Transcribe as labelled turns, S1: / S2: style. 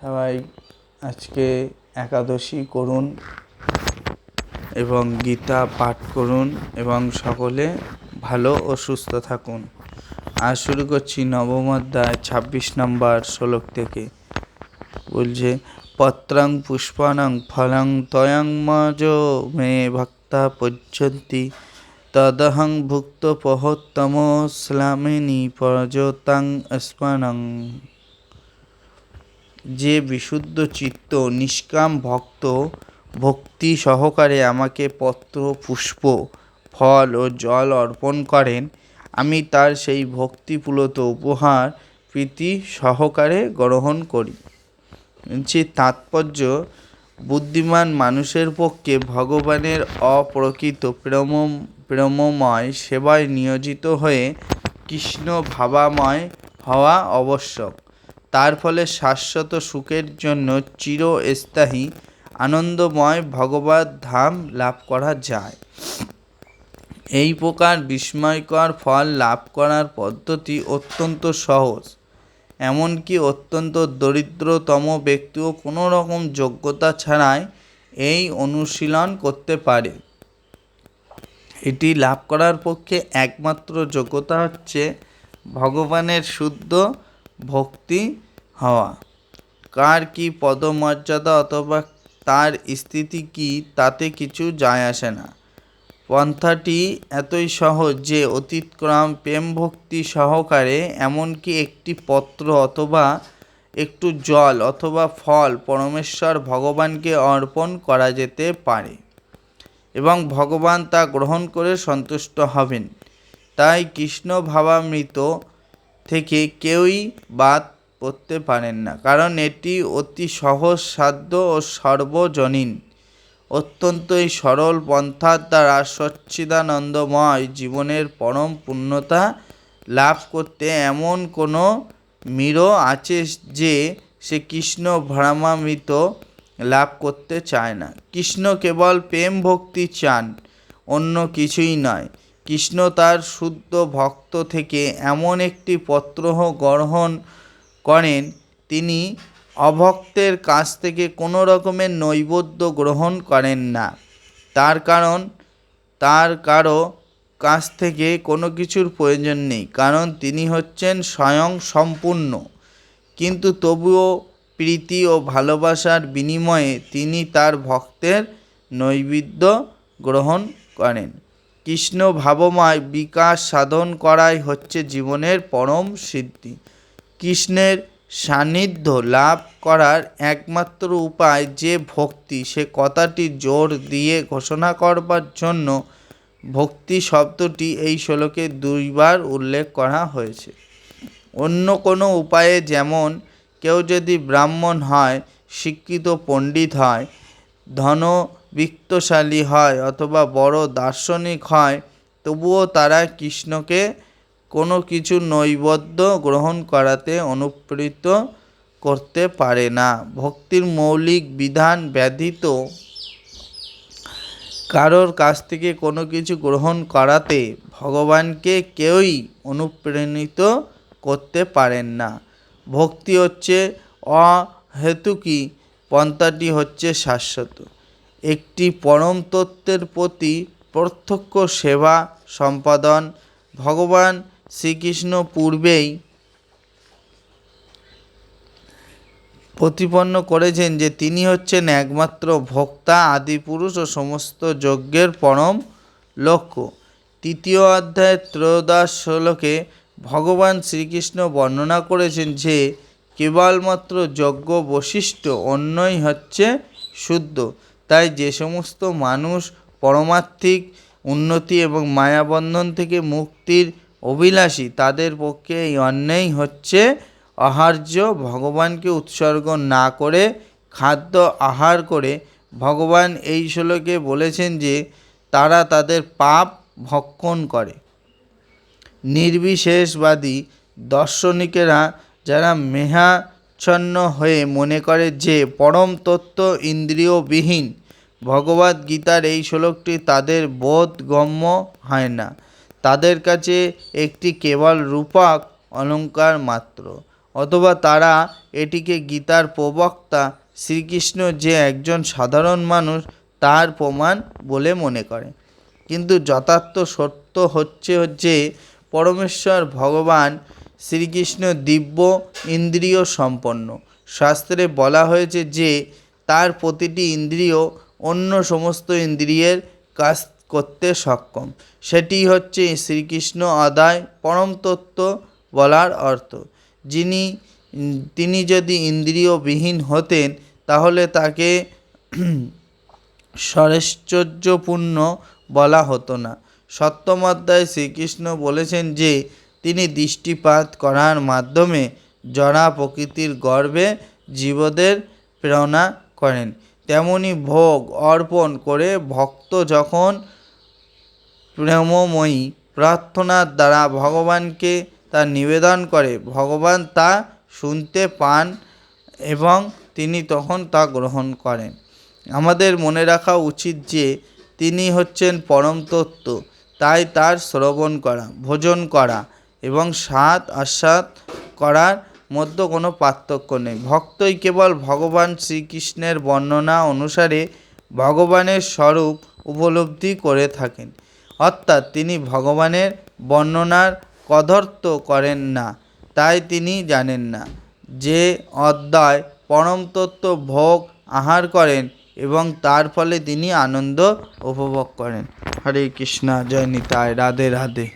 S1: সবাই আজকে একাদশী করুন এবং গীতা পাঠ করুন এবং সকলে ভালো ও সুস্থ থাকুন। আর শুরু করছি নবম অধ্যায় ছাব্বিশ নম্বর শ্লোক থেকে। বলছে পত্রাং পুষ্পাণং ফলং তয়ং মজ মে ভক্তা পজ্যন্তি তদহং ভুক্ত পহোত্তম স্লামিনী পরজতাং স্মরণং। যে বিশুদ্ধ চিত্ত নিষ্কাম ভক্ত ভক্তি সহকারে আমাকে পত্র, পুষ্প, ফল ও জল অর্পণ করেন, আমি তার সেই ভক্তিপূলত উপহার প্রীতি সহকারে গ্রহণ করি। যে তাৎপর্য বুদ্ধিমান মানুষের পক্ষে ভগবানের অপ্রকৃত প্রেম, প্রেমময় সেবায় নিয়োজিত হয়ে কৃষ্ণ ভাবাময় হওয়া আবশ্যক। তার ফলে শাশ্বত সুখের জন্য চিরস্থায়ী, আনন্দময় ভগবত ধাম লাভ করা যায়। এই প্রকার বিস্ময়কর ফল লাভ করার পদ্ধতি অত্যন্ত সহজ। এমনকি অত্যন্ত দরিদ্রতম ব্যক্তিও কোনো রকম যোগ্যতা ছাড়াই এই অনুশীলন করতে পারে। এটি লাভ করার পক্ষে একমাত্র যোগ্যতা হচ্ছে ভগবানের শুদ্ধ ভক্তি হওয়া। কার কি পদমর্যাদা অথবা তার স্থিতি কি তাতে কিছু যায় আসে না। পন্থাটি এতই সহজ যে অতিক্রম প্রেম ভক্তি সহকারে এমনকি একটি পত্র অথবা একটু জল অথবা ফল পরমেশ্বর ভগবানকে অর্পণ করা যেতে পারে এবং ভগবান তা গ্রহণ করে সন্তুষ্ট হবেন। তাই কৃষ্ণ ভাবামৃত থেকে কেউই বাদ পড়তে পারেন না। কারণ এটি অতি সহজ সাধ্য ও সর্বজনীন। অত্যন্ত এই সরল পন্থার দ্বারা সচ্চিদানন্দময় জীবনের পরম পূর্ণতা লাভ করতে এমন কোনো মীর আছে যে সে কৃষ্ণ ভ্রমামৃত লাভ করতে চায় না। কৃষ্ণ কেবল প্রেম ভক্তি চান, অন্য কিছুই নয়। কৃষ্ণ তার শুদ্ধ ভক্ত থেকে এমন একটি পত্র গ্রহণ করেন, তিনি অভক্তের কাছ থেকে কোনো রকমের নৈবেদ্য গ্রহণ করেন না। তার কারণ, তার কারও কাছ থেকে কোনো কিছুর প্রয়োজন নেই, কারণ তিনি হচ্ছেন স্বয়ং সম্পূর্ণ। কিন্তু তবুও প্রীতি ও ভালোবাসার বিনিময়ে তিনি তার ভক্তের নৈবেদ্য গ্রহণ করেন। কৃষ্ণ ভাবময় বিকাশ সাধন করাই হচ্ছে জীবনের পরম সিদ্ধি। কৃষ্ণের সান্নিধ্য লাভ করার একমাত্র উপায় যে ভক্তি, সে কথাটি জোর দিয়ে ঘোষণা করবার জন্য ভক্তি শব্দটি এই শ্লোকে দুইবার উল্লেখ করা হয়েছে। অন্য কোনো উপায়ে যেমন কেউ যদি ব্রাহ্মণ হয়, শিক্ষিত পণ্ডিত হয় ধনবিত্তশালী হয় অথবা বড় দার্শনিক হয়, তবুও তারা কৃষ্ণকে কোনো কিছু নৈবদ্য গ্রহণ করাতে অনুপ্রেরিত করতে পারে না। ভক্তির মৌলিক বিধান ব্যতীত কারোর কাছ থেকে কোনো কিছু গ্রহণ করাতে ভগবানকে কেউই অনুপ্রাণিত করতে পারেন না। ভক্তি হচ্ছে অহেতুকি, পন্থাটি হচ্ছে শাশ্বত। একটি পরম তত্ত্বের প্রতি প্রত্যক্ষ সেবা, সম্পাদন, ভগবান শ্রীকৃষ্ণ পূর্বেই প্রতিপন্ন করেছেন যে তিনি হচ্ছেন একমাত্র ভোক্তা আদিপুরুষ ও সমস্ত যজ্ঞের পরম লক্ষ্য। তৃতীয় অধ্যায়ের ত্রয়োদশ শ্লোকে ভগবান শ্রীকৃষ্ণ বর্ণনা করেছেন যে কেবলমাত্র যজ্ঞ বৈশিষ্ট্য অন্যই হচ্ছে শুদ্ধ। তাই যে সমস্ত মানুষ পরমার্থিক উন্নতি এবং মায়াবন্ধন থেকে মুক্তির অভিলাষী, তাদের পক্ষে এই অন্যায় হচ্ছে আহার্য ভগবানকে উৎসর্গ না করে, খাদ্য আহার করে। ভগবান এই শ্লোকে বলেছেন যে, তারা তাদের পাপ ভক্ষণ করে। নির্বিশেষবাদী দার্শনিকেরা যারা মেহাচ্ছন্ন হয়ে মনে করে যে পরম তত্ত্ব ইন্দ্রিয়বিহীন ভগবদ গীতার এই শ্লোকটি তাদের বোধগম্য হয় না। তাদের কাছে একটি কেবল রূপক অলঙ্কার মাত্র। অথবা তারা এটিকে গীতার প্রবক্তা শ্রীকৃষ্ণ যে একজন সাধারণ মানুষ তার প্রমাণ বলে মনে করে। কিন্তু যথার্থ সত্য হচ্ছে যে পরমেশ্বর ভগবান শ্রীকৃষ্ণ দিব্য ইন্দ্রিয় সম্পন্ন। শাস্ত্রে বলা হয়েছে যে, তার প্রতিটি ইন্দ্রিয় অন্য সমস্ত ইন্দ্রিয়ের কাজ করতে সক্ষম। সেটি হচ্ছে শ্রীকৃষ্ণ আদায় পরম তত্ত্ব বলার অর্থ। যিনি, তিনি যদি ইন্দ্রিয়বিহীন হতেন, তাহলে তাকে সরেশ্চর্যপূর্ণ বলা হতো না। সপ্তম অধ্যায়ে শ্রীকৃষ্ণ বলেছেন যে তিনি দৃষ্টিপাত করার মাধ্যমে জড়া প্রকৃতির গর্বে জীবদের প্রেরণা করেন। তেমনি ভোগ অর্পণ করে ভক্ত যখন প্রেমময়ী, প্রার্থনার দ্বারা ভগবানকে তা নিবেদন করে, ভগবান তা শুনতে পান এবং তিনি তখন তা গ্রহণ করেন। আমাদের মনে রাখা উচিত যে, তিনি হচ্ছেন পরম তত্ত্ব, তাই তার শ্রবণ করা, ভোজন করা এবং স্বাদ আস্বাদ করার মধ্যে কোনো পার্থক্য নেই। ভক্তই কেবল ভগবান শ্রীকৃষ্ণের বর্ণনা অনুসারে ভগবানের স্বরূপ উপলব্ধি করে থাকেন। অর্থাৎ তিনি ভগবানের বর্ণনার কদর্থ করেন না, তাই তিনি জানেন না যে অধ্যায় পরম তত্ত্ব ভোগ আহার করেন এবং তার ফলে তিনি আনন্দ উপভোগ করেন। হরে কৃষ্ণা, জয় নিতাই, রাধে রাধে।